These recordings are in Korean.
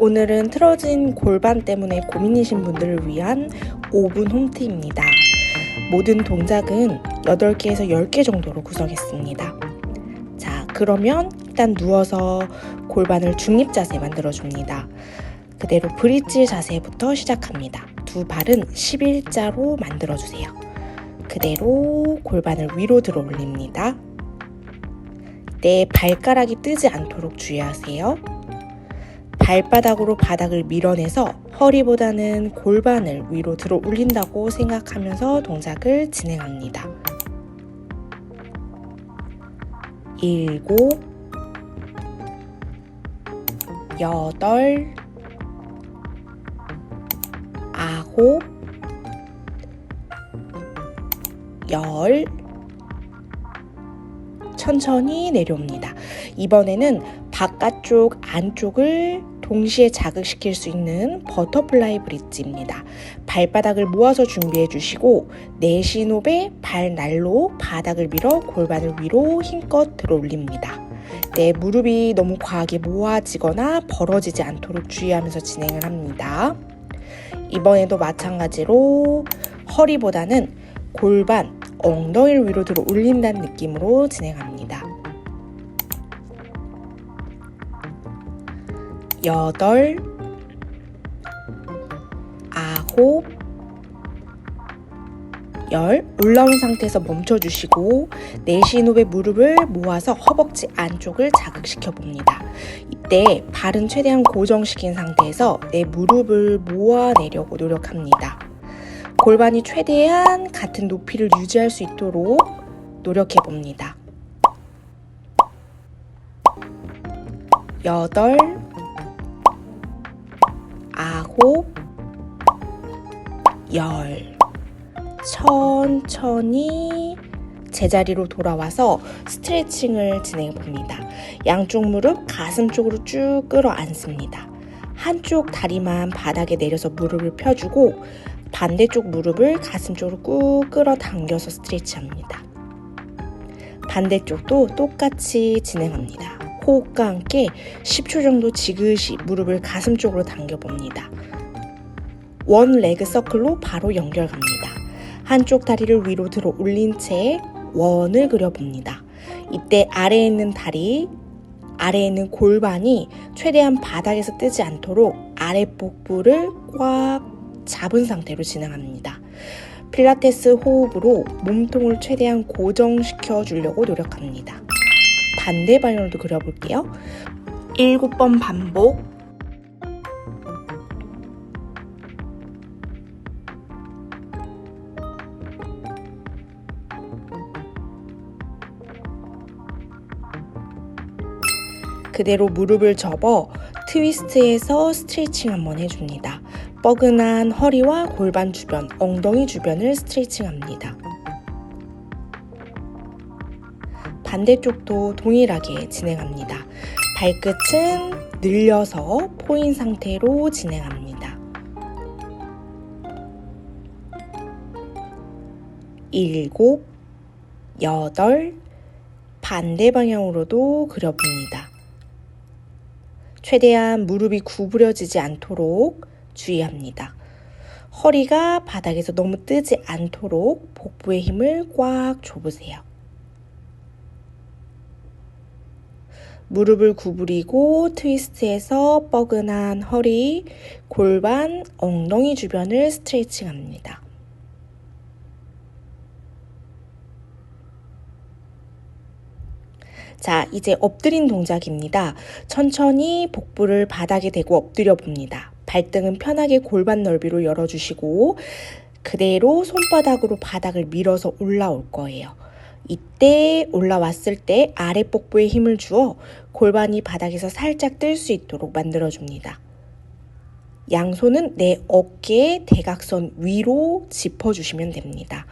오늘은 틀어진 골반 때문에 고민이신 분들을 위한 5분 홈트입니다. 모든 동작은 8개에서 10개 정도로 구성했습니다. 자, 그러면 일단 누워서 골반을 중립 자세 만들어 줍니다. 그대로 브릿지 자세부터 시작합니다. 두 발은 11자로 만들어 주세요. 그대로 골반을 위로 들어 올립니다. 내 발가락이 뜨지 않도록 주의하세요. 발바닥으로 바닥을 밀어내서 허리보다는 골반을 위로 들어 올린다고 생각하면서 동작을 진행합니다. 일곱, 여덟, 아홉, 열, 천천히 내려옵니다. 이번에는 바깥쪽, 안쪽을 동시에 자극시킬 수 있는 버터플라이 브릿지입니다. 발바닥을 모아서 준비해 주시고 내쉬는 호흡에 발날로 바닥을 밀어 골반을 위로 힘껏 들어 올립니다. 내 무릎이 너무 과하게 모아지거나 벌어지지 않도록 주의하면서 진행을 합니다. 이번에도 마찬가지로 허리보다는 골반, 엉덩이를 위로 들어 올린다는 느낌으로 진행합니다. 여덟, 아홉, 열 올라온 상태에서 멈춰주시고 내쉬는 호흡에 무릎을 모아서 허벅지 안쪽을 자극시켜 봅니다. 이때 발은 최대한 고정시킨 상태에서 내 무릎을 모아내려고 노력합니다. 골반이 최대한 같은 높이를 유지할 수 있도록 노력해 봅니다. 여덟, 아홉, 열. 천천히 제자리로 돌아와서 스트레칭을 진행해 봅니다. 양쪽 무릎 가슴 쪽으로 쭉 끌어 앉습니다. 한쪽 다리만 바닥에 내려서 무릎을 펴주고 반대쪽 무릎을 가슴 쪽으로 꾹 끌어 당겨서 스트레치합니다. 반대쪽도 똑같이 진행합니다. 호흡과 함께 10초 정도 지그시 무릎을 가슴 쪽으로 당겨봅니다. 원 레그 서클로 바로 연결 갑니다. 한쪽 다리를 위로 들어 올린 채 원을 그려봅니다. 이때 아래에 있는 다리, 아래에 있는 골반이 최대한 바닥에서 뜨지 않도록 아래 복부를 꽉 잡은 상태로 진행합니다. 필라테스 호흡으로 몸통을 최대한 고정시켜 주려고 노력합니다. 반대 방향으로도 그려볼게요. 7번 반복. 그대로 무릎을 접어 트위스트해서 스트레칭 한번 해줍니다. 뻐근한 허리와 골반 주변, 엉덩이 주변을 스트레칭합니다. 반대쪽도 동일하게 진행합니다. 발끝은 늘려서 포인 상태로 진행합니다. 일곱, 여덟, 반대 방향으로도 그려봅니다. 최대한 무릎이 구부려지지 않도록 주의합니다. 허리가 바닥에서 너무 뜨지 않도록 복부의 힘을 꽉 줘보세요. 무릎을 구부리고 트위스트해서 뻐근한 허리, 골반, 엉덩이 주변을 스트레칭 합니다. 자, 이제 엎드린 동작입니다. 천천히 복부를 바닥에 대고 엎드려 봅니다. 발등은 편하게 골반 넓이로 열어주시고 그대로 손바닥으로 바닥을 밀어서 올라올 거예요. 이때 올라왔을 때 아래 복부에 힘을 주어 골반이 바닥에서 살짝 뜰 수 있도록 만들어줍니다. 양손은 내 어깨의 대각선 위로 짚어주시면 됩니다.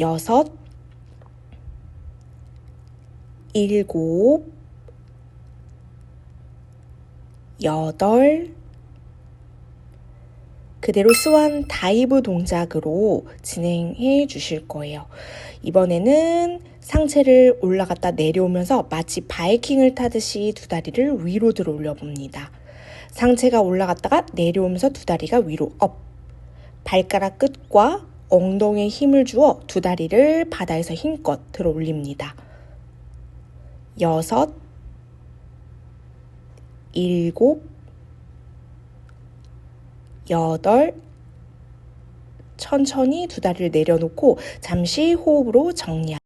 여섯, 일곱, 여덟, 그대로 스완 다이브 동작으로 진행해 주실 거예요. 이번에는 상체를 올라갔다 내려오면서 마치 바이킹을 타듯이 두 다리를 위로 들어 올려 봅니다. 상체가 올라갔다가 내려오면서 두 다리가 위로 업. 발가락 끝과 엉덩이에 힘을 주어 두 다리를 바다에서 힘껏 들어 올립니다. 여섯, 일곱, 여덟, 천천히 두 다리를 내려놓고 잠시 호흡으로 정리.